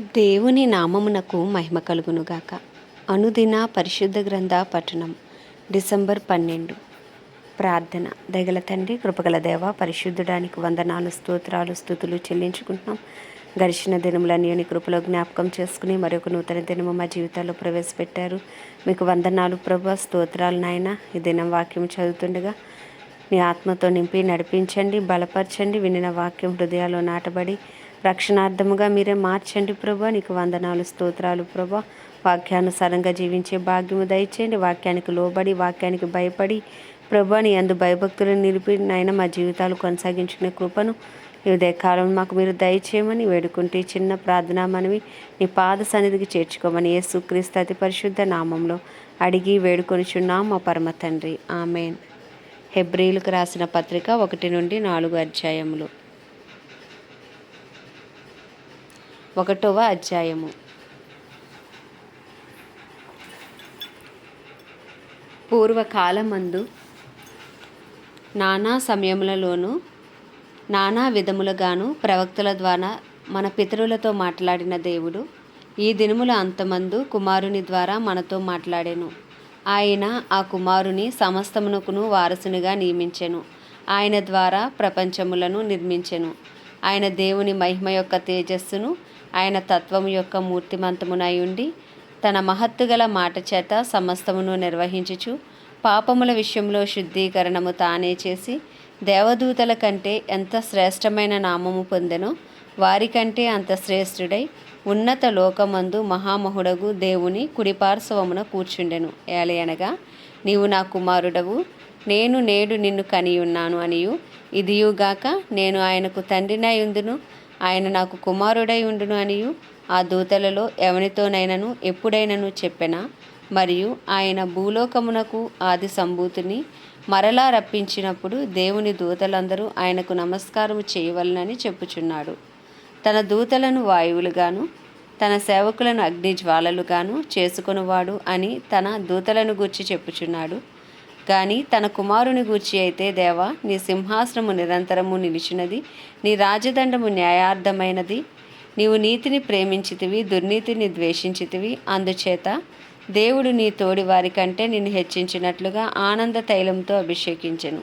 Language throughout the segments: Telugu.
దేవుని నామమునకు మహిమ కలుగునుగాక. అనుదిన పరిశుద్ధ గ్రంథ పఠనం డిసెంబర్ పన్నెండు. ప్రార్థన. దగల తండ్రి కృపగల దేవ పరిశుద్ధుడానికి వందనాలు స్తోత్రాలు స్థుతులు చెల్లించుకుంటున్నాం. గడిచిన దినములన్నీ నీ కృపలో జ్ఞాపకం చేసుకుని మరొక నూతన దినము మా జీవితాల్లో ప్రవేశపెట్టారు. మీకు వందనాలు ప్రభా స్తోత్రాలు నాయన. ఈ దినం వాక్యం చదువుతుండగా మీ ఆత్మతో నింపి నడిపించండి బలపరచండి వినిన వాక్యం హృదయాల్లో నాటబడి రక్షణార్థముగా మీరే మార్చండి ప్రభా. నీకు వందనాలు స్తోత్రాలు ప్రభా. వాక్యానుసారంగా జీవించే భాగ్యము దయచేయండి. వాక్యానికి లోబడి వాక్యానికి భయపడి ప్రభా నీ అందు భయభక్తులను నిలిపి నాయన మా జీవితాలు కొనసాగించుకునే కృపను ఈ ఉదయకాలం మాకు మీరు దయచేయమని వేడుకుంటే చిన్న ప్రార్థన మనవి నీ పాద సన్నిధికి చేర్చుకోమని యేసుక్రీస్తు అతి పరిశుద్ధ నామంలో అడిగి వేడుకొనిచున్నాం. మా పరమ తండ్రి. ఆమెన్. హెబ్రిలకు రాసిన పత్రిక ఒకటి నుండి నాలుగు అధ్యాయములు. ఒకటవ అధ్యాయము. పూర్వకాలమందు నానా సమయములలోనూ నానా విధములుగాను ప్రవక్తల ద్వారా మన పితరులతో మాట్లాడిన దేవుడు ఈ దినముల అంతమందు కుమారుని ద్వారా మనతో మాట్లాడెను. ఆయన ఆ కుమారుని సమస్తమునకును వారసునిగా నియమించెను. ఆయన ద్వారా ప్రపంచములను నిర్మించెను. ఆయన దేవుని మహిమ యొక్క తేజస్సును ఆయన తత్వము యొక్క మూర్తిమంతమునై ఉండి తన మహత్తుగల మాట చేత సమస్తమును నిర్వహించుచు పాపముల విషయంలో శుద్ధీకరణము తానే చేసి దేవదూతల కంటే ఎంత శ్రేష్టమైన నామము పొందెనో వారికంటే అంత శ్రేష్ఠుడై ఉన్నత లోకమందు మహామహుడగు దేవుని కుడిపార్శ్వమున కూర్చుండెను. ఏలయనగా నీవు నా కుమారుడవు నేను నేడు నిన్ను కనియున్నాను అనియు. ఇదియుగాక నేను ఆయనకు తండ్రినై ఉండును ఆయన నాకు కుమారుడై ఉండును అనియు. ఆ దూతలలో ఎవనితోనైనను ఎప్పుడైనను చెప్పెనా? మరియు ఆయన భూలోకమునకు ఆది సంభూతిని మరలా రప్పించినప్పుడు దేవుని దూతలందరూ ఆయనకు నమస్కారము చేయవలనని చెప్పుచున్నాడు. తన దూతలను వాయువులుగాను తన సేవకులను అగ్ని జ్వాలలుగాను చేసుకునివాడు అని తన దూతలను గూర్చి చెప్పుచున్నాడు. కానీ తన కుమారుని గూర్చి అయితే దేవా నీ సింహాసనము నిరంతరము నిలిచినది నీ రాజదండము న్యాయార్థమైనది. నీవు నీతిని ప్రేమించితివి దుర్నీతిని ద్వేషించితివి. అందుచేత దేవుడు నీ తోడి వారి కంటే నిన్ను హెచ్చించినట్లుగా ఆనంద తైలంతో అభిషేకించెను.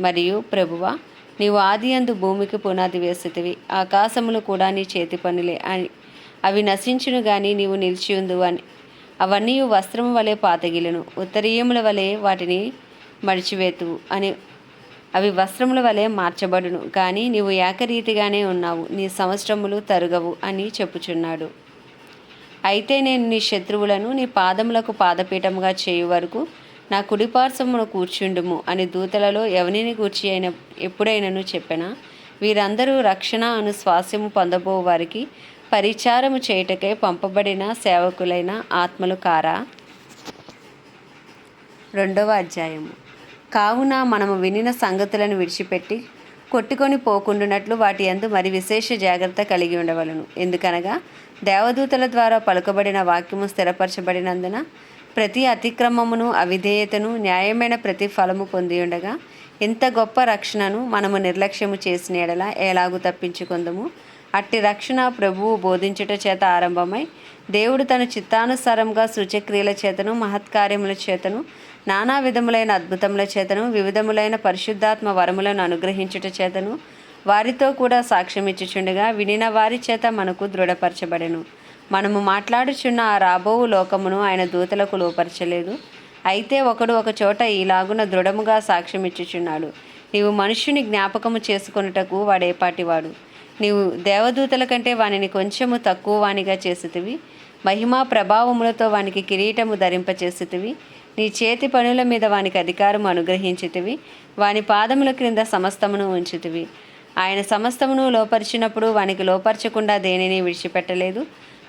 మరియు ప్రభువా నీవు ఆది అందు భూమికి పునాది వేసితివి. ఆకాశములు కూడా నీ చేతి పనులే అని. అవి నశించును గాని నీవు నిలిచి ఉందు అని. అవన్నీ వస్త్రము వలె పాతగిలను. ఉత్తరీయముల వలె వాటిని మడిచివేతువు అని. అవి వస్త్రముల వలె మార్చబడును కానీ నీవు ఏకరీతిగానే ఉన్నావు. నీ సంవత్సరములు తరుగవు అని చెప్పుచున్నాడు. అయితే నేను నీ శత్రువులను నీ పాదములకు పాదపీఠముగా చేయు వరకు నా కుడిపార్శ్వమును కూర్చుండుము అని దూతలలో ఎవనిని కూర్చి అయిన ఎప్పుడైనను చెప్పినా? వీరందరూ రక్షణ అను స్వాస్యము పొందబో వారికి పరిచారము చేయుటకై పంపబడిన సేవకులైన ఆత్మలు కారా? రెండవ అధ్యాయము. కావున మనము వినిన సంగతులను విడిచిపెట్టి కొట్టుకొని పోకుండునట్లు వాటి యందు మరి విశేష జాగ్రత్త కలిగి ఉండవలను. ఎందుకనగా దేవదూతల ద్వారా పలుకబడిన వాక్యము స్థిరపరచబడినందున ప్రతి అతిక్రమమును అవిధేయతను న్యాయమైన ప్రతి ఫలము పొంది ఉండగా ఇంత గొప్ప రక్షణను మనము నిర్లక్ష్యము చేసిన ఎడల ఎలాగూ తప్పించుకుందము? అట్టి రక్షణ ప్రభువు బోధించుట చేత ఆరంభమై దేవుడు తన చిత్తానుసారంగా సూచక్రియల చేతను మహత్కార్యముల చేతను నానా విధములైన అద్భుతముల చేతను వివిధములైన పరిశుద్ధాత్మ వరములను అనుగ్రహించుట చేతను వారితో కూడా సాక్ష్యమిచ్చుచుండగా వినిన వారి చేత మనకు దృఢపరచబడెను. మనము మాట్లాడుచున్న ఆ రాబోవు లోకమును ఆయన దూతలకు లోపరచలేదు. అయితే ఒకడు ఒక చోట ఈలాగున దృఢముగా సాక్ష్యమిచ్చుచున్నాడు. నీవు మనుష్యుని జ్ఞాపకము చేసుకొనుటకు వాడేపాటివాడు. నీవు దేవదూతల కంటే వానిని కొంచెము తక్కువ వానిగా చేసితివి. మహిమా ప్రభావములతో వానికి కిరీటము ధరింపచేసితివి. నీ చేతి పనుల మీద వానికి అధికారం అనుగ్రహించితివి. వాని పాదముల క్రింద సమస్తమును ఉంచితివి. ఆయన సమస్తమును లోపరిచినప్పుడు వానికి లోపరచకుండా దేనిని విడిచిపెట్టలేదు.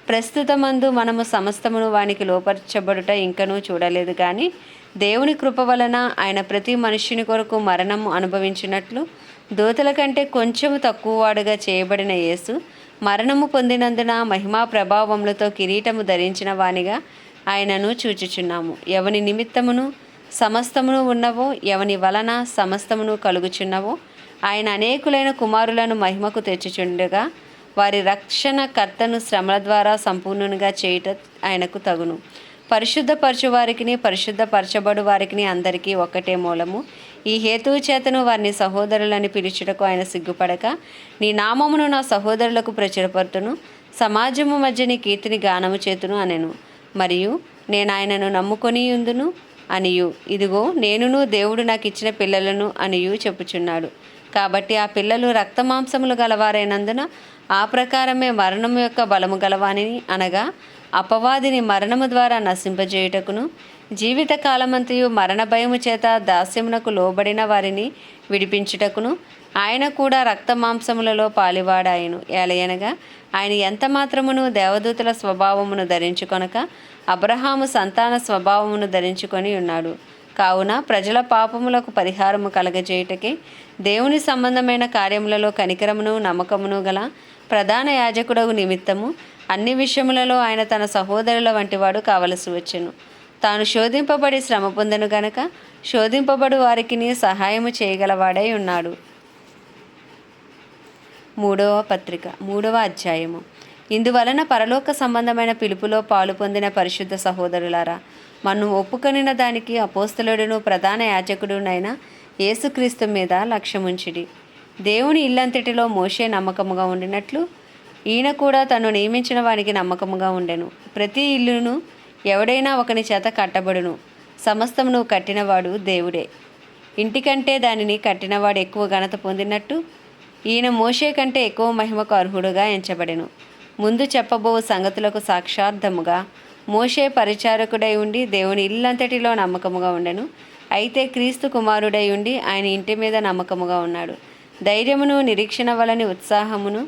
ప్రస్తుతమందు మనము సమస్తమును వానికి లోపరచబడుట ఇంకనూ చూడలేదు కానీ దేవుని కృప వలన ఆయన ప్రతి మనుష్యుని కొరకు మరణము అనుభవించినట్లు దూతల కంటే కొంచెము తక్కువ వాడుగా చేయబడిన యేసు మరణము పొందినందున మహిమా ప్రభావములతో కిరీటము ధరించిన వానిగా ఆయనను చూచుచున్నాము. ఎవని నిమిత్తమును సమస్తమును ఉన్నవో ఎవని వలన సమస్తమును కలుగుచున్నవో ఆయన అనేకులైన కుమారులను మహిమకు తెచ్చుచుండగా వారి రక్షణ కర్తను శ్రమల ద్వారా సంపూర్ణునిగా చేయుట ఆయనకు తగును. పరిశుద్ధపరచు వారికిని పరిశుద్ధపరచబడు వారికిని అందరికీ ఒక్కటే మూలము. ఈ హేతువు చేతను వారిని సహోదరులని పిలుచుటకు ఆయన సిగ్గుపడక నీ నామమును నా సహోదరులకు ప్రచురపరుతును సమాజము మధ్య నీ కీర్తిని గానము చేతును అనెను. మరియు నేను ఆయనను నమ్ముకొని ఉందును అనియు. ఇదిగో నేనును దేవుడు నాకు ఇచ్చిన పిల్లలను అనియు చెప్పుచున్నాడు. కాబట్టి ఆ పిల్లలు రక్తమాంసములు గలవారైనందున ఆ ప్రకారమే మరణం యొక్క బలము గలవానిని అనగా అపవాదిని మరణము ద్వారా నశింపజేయుటకును జీవిత కాలమంతయు మరణ భయము చేత దాస్యమునకు లోబడిన వారిని విడిపించుటకును ఆయన కూడా రక్త మాంసములలో పాలివాడాయను. ఏలయనగా ఆయన ఎంత మాత్రమును దేవదూతల స్వభావమును ధరించుకొనక అబ్రహాము సంతాన స్వభావమును ధరించుకొని ఉన్నాడు. కావున ప్రజల పాపములకు పరిహారము కలగజేయుటకే దేవుని సంబంధమైన కార్యములలో కనికరమును నమ్మకమును గల ప్రధాన యాజకుడవు నిమిత్తము అన్ని విషయములలో ఆయన తన సహోదరుల వంటివాడు కావలసి వచ్చెను. తాను శోధింపబడి శ్రమ పొందను గనక శోధింపబడు వారికి సహాయము చేయగలవాడై ఉన్నాడు. మూడవ పత్రిక మూడవ అధ్యాయము. ఇందువలన పరలోక సంబంధమైన పిలుపులో పాలు పొందిన పరిశుద్ధ సహోదరులారా మనం ఒప్పుకొనిన దానికి అపోస్తలుడును ప్రధాన యాజకుడునైన యేసుక్రీస్తు మీద లక్ష్యముంచిడి దేవుని ఇల్లంతటిలో మోషే నమ్మకముగా ఉండినట్లు ఈయన కూడా తను నియమించిన వానికి నమ్మకముగా ఉండెను. ప్రతి ఇల్లును ఎవడైనా ఒకని చేత కట్టబడును. సమస్తమును కట్టినవాడు దేవుడే. ఇంటికంటే దానిని కట్టినవాడు ఎక్కువ ఘనత పొందినట్టు ఈయన మోషే కంటే ఎక్కువ మహిమకు అర్హుడుగా ఎంచబడెను. ముందు చెప్పబో సంగతులకు సాక్షార్థముగా మోషే పరిచారకుడై ఉండి దేవుని ఇల్లంతటిలో నమ్మకముగా ఉండెను. అయితే క్రీస్తు కుమారుడై ఉండి ఆయన ఇంటి మీద నమ్మకముగా ఉన్నాడు. ధైర్యమును నిరీక్షణ వలని ఉత్సాహమును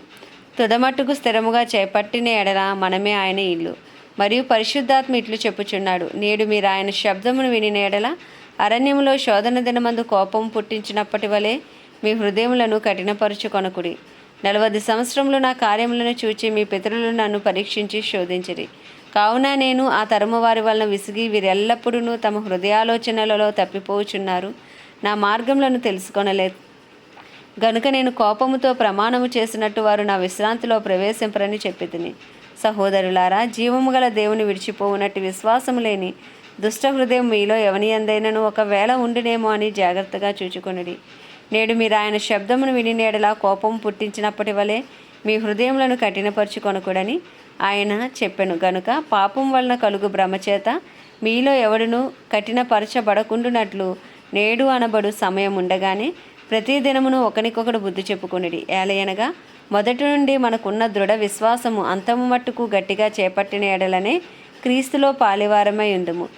తుదమట్టుకు స్థిరముగా చేపట్టిన ఎడల మనమే ఆయన ఇల్లు. మరియు పరిశుద్ధాత్మ ఇట్లు చెప్పుచున్నాడు. నేడు మీరు ఆయన శబ్దమును వినిన ఎడల అరణ్యములో శోధన దినమందు కోపం పుట్టించినప్పటి వలె మీ హృదయములను కఠినపరుచుకొనకుడి నలవది సంవత్సరములు నా కార్యములను చూచి మీ పితరులు నన్ను పరీక్షించి శోధించిరి. కావున నేను ఆ తరము వారి వలన విసిగి వీరెల్లప్పుడూ తమ హృదయాలోచనలలో తప్పిపోచున్నారు. నా మార్గములను తెలుసుకొనలేదు గనుక నేను కోపముతో ప్రమాణము చేసినట్టు వారు నా విశ్రాంతిలో ప్రవేశింపరని చెప్పి సహోదరులారా జీవము గల దేవుని విడిచిపోవునట్టు విశ్వాసము లేని దుష్ట హృదయం మీలో ఎవని అందైనను ఒకవేళ ఉండినేమో అని జాగ్రత్తగా చూచుకొనిడి. నేడు మీరు ఆయన శబ్దమును విని నేడలా కోపం పుట్టించినప్పటి వలె మీ హృదయములను కఠినపరుచుకొనకూడని ఆయన చెప్పెను. గనుక పాపం వలన కలుగు భ్రమచేత మీలో ఎవడును కఠినపరచబడకుండునట్లు నేడు అనబడు సమయం ఉండగానే ప్రతి దినమును ఒకనికొకడు బుద్ధి చెప్పుకునేది ఏలయనగా మొదటి నుండి మనకున్న దృఢ విశ్వాసము అంతము మట్టుకు గట్టిగా చేపట్టిన ఎడలనే క్రీస్తులో పాలివారమై ఉందుము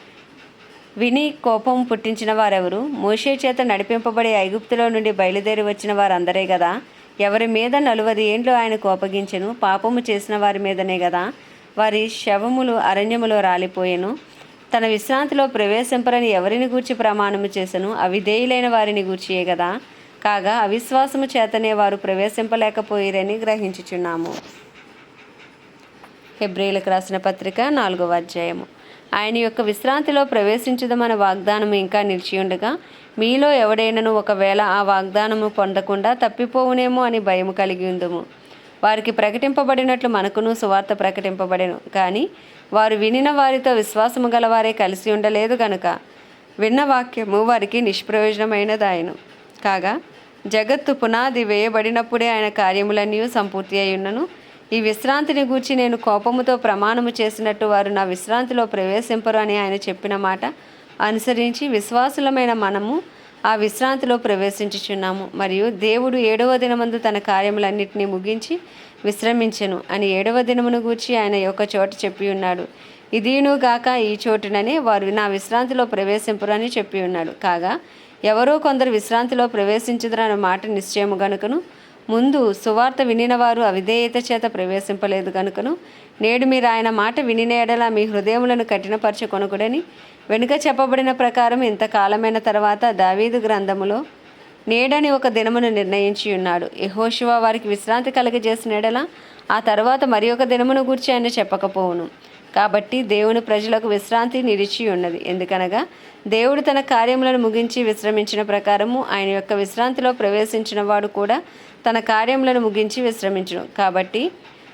విని కోపం పుట్టించిన వారెవరు? మోషే చేత నడిపింపబడి ఐగుప్తులో నుండి బయలుదేరి వచ్చిన వారందరే కదా ఎవరి మీద నలువది ఏండ్లు ఆయనకు కోపగించెను పాపము చేసిన వారి మీదనే కదా వారి శవములు అరణ్యములో రాలిపోయెను. తన విశ్రాంతిలో ప్రవేశింపరని ఎవరిని గూర్చి ప్రమాణము చేసెను అవిధేయులైన వారిని గూర్చియే కదా కాగా అవిశ్వాసము చేతనే వారు ప్రవేశింపలేకపోయిరని గ్రహించుచున్నాము. హెబ్రిలకు రాసిన పత్రిక నాలుగవ అధ్యాయము. ఆయన యొక్క విశ్రాంతిలో ప్రవేశించుదమన్న వాగ్దానం ఇంకా నిలిచి ఉండగా మీలో ఎవడైనను ఒకవేళ ఆ వాగ్దానము పొందకుండా తప్పిపోవునేమో అని భయం కలిగి ఉందము. వారికి ప్రకటింపబడినట్లు మనకును సువార్త ప్రకటింపబడెను. కానీ వారు వినిన వారితో విశ్వాసము గలవారే కలిసి ఉండలేదు గనుక విన్న వాక్యము వారికి నిష్ప్రయోజనమైనదాయను. కాగా జగత్తు పునాది వేయబడినప్పుడే ఆయన కార్యములన్నీ సంపూర్తి అయ్యున్నను. ఈ విశ్రాంతిని గూర్చి నేను కోపముతో ప్రమాణము చేసినట్టు వారు నా విశ్రాంతిలో ప్రవేశింపరు అని ఆయన చెప్పిన మాట అనుసరించి విశ్వాసులమైన మనము ఆ విశ్రాంతిలో ప్రవేశించుచున్నాము. మరియు దేవుడు ఏడవ దినమందు తన కార్యములన్నింటినీ ముగించి విశ్రమించెను అని ఏడవ దినమును గూర్చి ఆయన యొక్క చోట చెప్పి ఉన్నాడు. ఇదిను గాక ఈ చోటుననే వారు నా విశ్రాంతిలో ప్రవేశింపురని చెప్పి ఉన్నాడు. కాగా ఎవరో కొందరు విశ్రాంతిలో ప్రవేశించుదరన్న మాట నిశ్చయము గనుకను ముందు సువార్త వినిన వారు అవిధేయత చేత ప్రవేశింపలేదు గనుకను నేడు మీరు ఆయన మాట వినిన ఎడల మీ హృదయములను కఠినపరచుకొనకుడని వెనుక చెప్పబడిన ప్రకారం ఇంతకాలమైన తర్వాత దావీదు గ్రంథములో నేడని ఒక దినమును నిర్ణయించి ఉన్నాడు. యెహోషువ వారికి విశ్రాంతి కలగజేసిన ఆ తర్వాత మరి ఒక దినమును గూర్చి ఆయన చెప్పకపోవును. కాబట్టి దేవుని ప్రజలకు విశ్రాంతి నిలిచి ఉన్నది. ఎందుకనగా దేవుడు తన కార్యములను ముగించి విశ్రమించిన ప్రకారము ఆయన యొక్క విశ్రాంతిలో ప్రవేశించిన వాడు కూడా తన కార్యములను ముగించి విశ్రమించును. కాబట్టి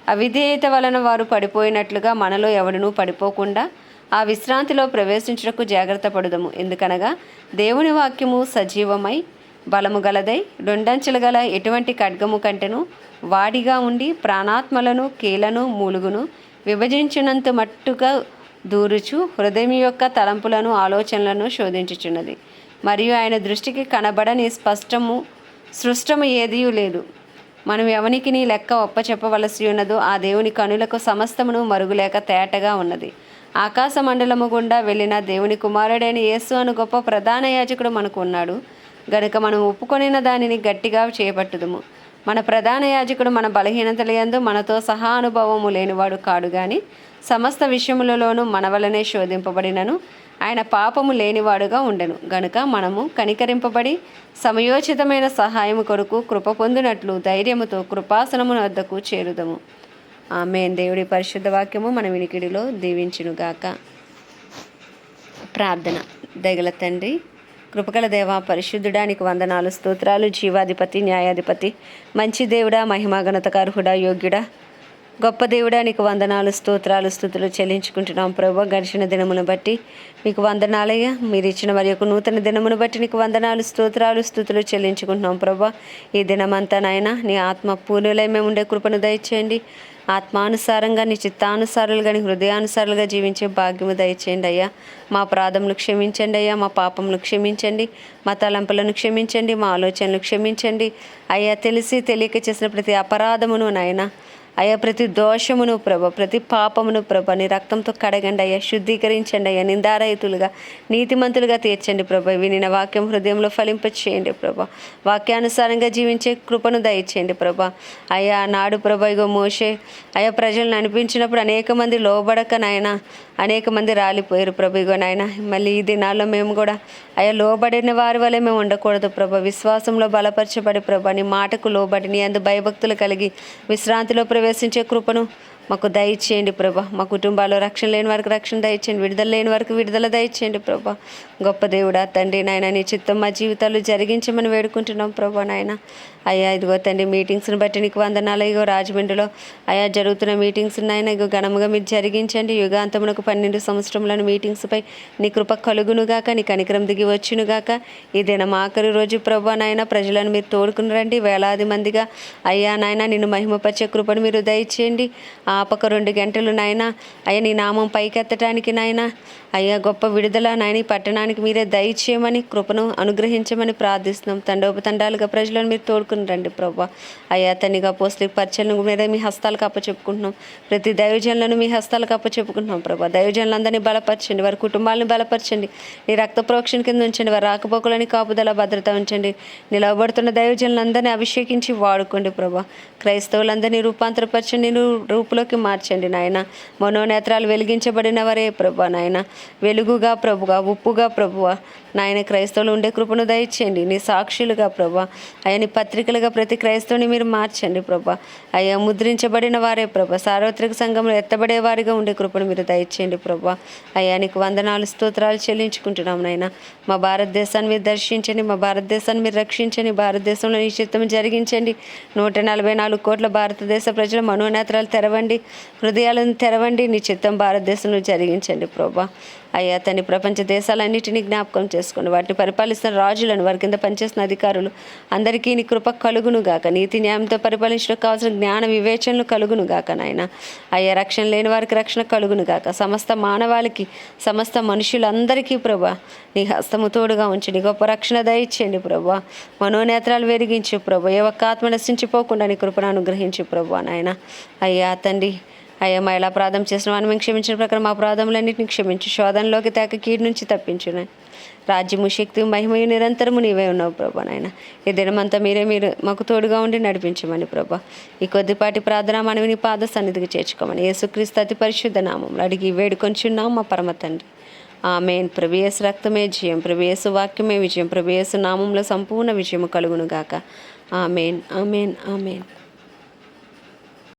అవిధేయత వలన వారు పడిపోయినట్లుగా మనలో ఎవడనూ పడిపోకుండా ఆ విశ్రాంతిలో ప్రవేశించుటకు జాగ్రత్త పడుదము. ఎందుకనగా దేవుని వాక్యము సజీవమై బలము గలదై రెండంచెలు గల ఎటువంటి ఖడ్గము కంటెను వాడిగా ఉండి ప్రాణాత్మలను కీలను మూలుగును విభజించినంత మట్టుగా దూరుచు హృదయం యొక్క తలంపులను ఆలోచనలను శోధించుచున్నది. మరియు ఆయన దృష్టికి కనబడని స్పష్టము సృష్టము ఏదీ లేదు. మనం ఎవనికి నీ లెక్క ఒప్ప చెప్పవలసి ఉన్నదో ఆ దేవుని కనులకు సమస్తమును మరుగులేక తేటగా ఉన్నది. ఆకాశ మండలము గుండా వెళ్ళిన దేవుని కుమారుడైన యేసు అను గొప్ప ప్రధాన యాజకుడు మనకు ఉన్నాడు గనుక మనం ఒప్పుకొనిన దానిని గట్టిగా చేపట్టుదుము. మన ప్రధాన యాజకుడు మన బలహీనతలందు మనతో సహా అనుభవము లేనివాడు కాడు గాని సమస్త విషయములలోనూ మన వలనే శోధింపబడినను. ఆయన పాపము లేనివాడుగా ఉండెను. గనుక మనము కనికరింపబడి సమయోచితమైన సహాయము కొరకు కృప పొందినట్లు ధైర్యముతో కృపాసనము వద్దకు చేరుదము. ఆమెన్. దేవుడి పరిశుద్ధ వాక్యము మన వినికిడిలో దీవించునుగాక. ప్రార్థన. దగల తండ్రి కృపకల దేవ పరిశుద్ధుడానికి వందనాలు స్తోత్రాలు జీవాధిపతి న్యాయాధిపతి మంచి దేవుడా మహిమాగణతకార్హుడా యోగ్యుడా. గొప్ప దేవుడానికి వందనాలు స్తోత్రాలు స్థుతులు చెల్లించుకుంటున్నాం ప్రభు. గడిచిన దినమును బట్టి మీకు వందనాలయ్యా. మీరు ఇచ్చిన మరి యొక్క నూతన దినమును బట్టి నీకు వందనాలు స్తోత్రాలు స్థుతులు చెల్లించుకుంటున్నాం ప్రభా. ఈ దినమంతా నాయన నీ ఆత్మ పూనులై మేము ఉండే కృపను దయచేయండి. ఆత్మానుసారంగా నీ చిత్తానుసారులుగా నీ హృదయానుసారులుగా జీవించే భాగ్యము దయచేయండి అయ్యా. మా ప్రాధములు క్షమించండి అయ్యా మా పాపములు క్షమించండి మా తలంపులను క్షమించండి మా ఆలోచనలు క్షమించండి. అయ్యా తెలిసి తెలియక చేసిన ప్రతి అపరాధమును నాయన అయ్యా ప్రతి దోషమును ప్రభ ప్రతి పాపమును ప్రభ నీ రక్తంతో కడగండి అయ్యా శుద్ధీకరించండి అయ్యా నిందారహితులుగా నీతిమంతులుగా తీర్చండి ప్రభ వినిన వాక్యం హృదయంలో ఫలింపచేయండి ప్రభ. వాక్యానుసారంగా జీవించే కృపను దయచేయండి ప్రభ. అయ్యా నాడు ప్రభ ఇగో మోసే అయ్యా ప్రజలను అనిపించినప్పుడు అనేక మంది లోబడక నాయన అనేక మంది రాలిపోయారు ప్రభు ఇగో నాయన. మళ్ళీ ఈ దినాల్లో మేము కూడా అయ్యా లోబడిన వారి వల్లే మేము ఉండకూడదు ప్రభ. విశ్వాసంలో బలపరచబడి ప్రభ నీ మాటకు లోబడి నీ అందు భయభక్తులు కలిగి విశ్రాంతిలో ప్రవేశించే కృపను మాకు దయచేయండి ప్రభా. మా కుటుంబాల్లో రక్షణ లేని వారికి రక్షణ దయచేయండి. విడుదల లేని వారికి విడుదల దయచేయండి ప్రభా. గొప్ప దేవుడా తండ్రి నాయన నీ చిత్తం మా జీవితాలు జరిగించమని వేడుకుంటున్నాం ప్రభా నాయన. అయ్యా ఇదిగో తండ్రి మీటింగ్స్ని బట్టి నీకు వందనాలు. ఇగో రాజమండ్రిలో అయ్యా జరుగుతున్న మీటింగ్స్ నాయన ఇగో ఘనముగా మీరు జరిగించండి. యుగాంతమునకు పన్నెండు సంవత్సరములను మీటింగ్స్పై నీ కృప కలుగునుగాక నీ కనికరం దిగి వచ్చునుగాక. ఈ దినం ఆఖరి రోజు ప్రభా నాయన ప్రజలను మీరు తోడుకుని రండి. వేలాది మందిగా అయ్యా నాయన నిన్ను మహిమపరిచే కృపను మీరు దయచేయండి. ఆపక రెండు గంటలు నాయన. అయ్యా నీ నామం పైకెత్తటానికి నాయన. అయ్యా గొప్ప విడుదల నాయన ఈ పట్టణానికి మీరే దయచేయమని కృపను అనుగ్రహించమని ప్రార్థిస్తున్నాం. తండోపతండాలుగా ప్రజలను మీరు తోడుకుని రండి ప్రభా అయ్యా తనిగా పోస్టుల పరిచయలను మీద మీ హస్తాలకు అప్పచెప్పుకుంటున్నాం ప్రతి దైవజనులను మీ హస్తాలకు అప్పచెప్పుకుంటున్నాం ప్రభా దైవజనులందరినీ బలపరచండి వారి కుటుంబాలను బలపరచండి. నీ రక్త ప్రోక్షణ కింద ఉంచండి వారి రాకపోకలని కాపుదల భద్రత ఉంచండి. నిలవబడుతున్న దైవజనులందరినీ అభిషేకించి వాడుకోండి ప్రభా క్రైస్తవులందరినీ రూపాంతరపరచండి రూపులో వెలుగులోకి మార్చండి నాయన. మనోనేత్రాలు వెలిగించబడిన వారే ప్రభా నాయన. వెలుగుగా ప్రభుగా ఉప్పుగా ప్రభువ. నాయన క్రైస్తవులు ఉండే కృపను దయచేయండి. నీ సాక్షులుగా ప్రభా అయ్యా నీ పత్రికలుగా ప్రతి క్రైస్తవుని మీరు మార్చండి ప్రభా అయ్యా ముద్రించబడిన వారే ప్రభా సార్వత్రిక సంఘంలో ఎత్తబడే వారిగా ఉండే కృపను మీరు దయచేయండి ప్రభా అయ్యా నీకు వందనాలు స్తోత్రాలు చెల్లించుకుంటున్నాం నాయన. మా భారతదేశాన్ని మీరు దర్శించండి. మా భారతదేశాన్ని మీరు రక్షించండి. భారతదేశంలో నీ జరిగించండి. నూట నలభై నాలుగు కోట్ల భారతదేశ ప్రజల మనోనేత్రాలు తెరవండి. హృదయాలను తెరవండి. నీ చిత్తం భారతదేశంలో జరిగించండి ప్రభా. అయ్యా తని ప్రపంచ దేశాలన్నింటినీ జ్ఞాపకం చేసుకోండి వాటిని పరిపాలిస్తున్న రాజులను వారి కింద పనిచేస్తున్న అధికారులు అందరికీ నీ కృప కలుగును గాక. నీతి న్యాయంతో పరిపాలించడం కావాల్సిన జ్ఞాన వివేచనలు కలుగును గాక నాయన. అయ్యా రక్షణ లేని వారికి రక్షణ కలుగును గాక. సమస్త మానవాళికి సమస్త మనుషులందరికీ ప్రభా నీ హస్తము తోడుగా ఉంచి నీ గొప్ప రక్షణ దయచేయండి ప్రభా. మనోనేత్రాలు వెరిగించు ప్రభా. ఏ ఒక్క ఆత్మ నశించిపోకుండా నీ కృపను అనుగ్రహించు ప్రభా నాయన. అయ్యా తండ్రి అయ్యా మా ఎలా అపరాధం చేసిన వాడిని మేము క్షమించిన ప్రకారం మా అపరాధములన్నింటినీ క్షమించు శోధనలోకి తేక కీడు నుంచి తప్పించున. రాజ్యము శక్తి మహిమయు నిరంతరము నీవే ఉన్నావు ప్రభా నాయన. ఈ దినమంతా మీరే మీరు మాకు తోడుగా ఉండి నడిపించమని ప్రభా. ఈ కొద్దిపాటి ప్రార్థన మనవి నీ పాద సన్నిధికి చేర్చుకోమని యేసుక్రీస్తు అతి పరిశుద్ధ నామంలో అడిగి వేడుకొంచున్నాం మా పరమ తండ్రి. ఆమెన్. ప్రభేసు రక్తమే జయం ప్రభేసు వాక్యమే విజయం ప్రభేసు నామంలో సంపూర్ణ విజయము కలుగును గాక ఆమెన్ ఆమెన్ ఆమెన్.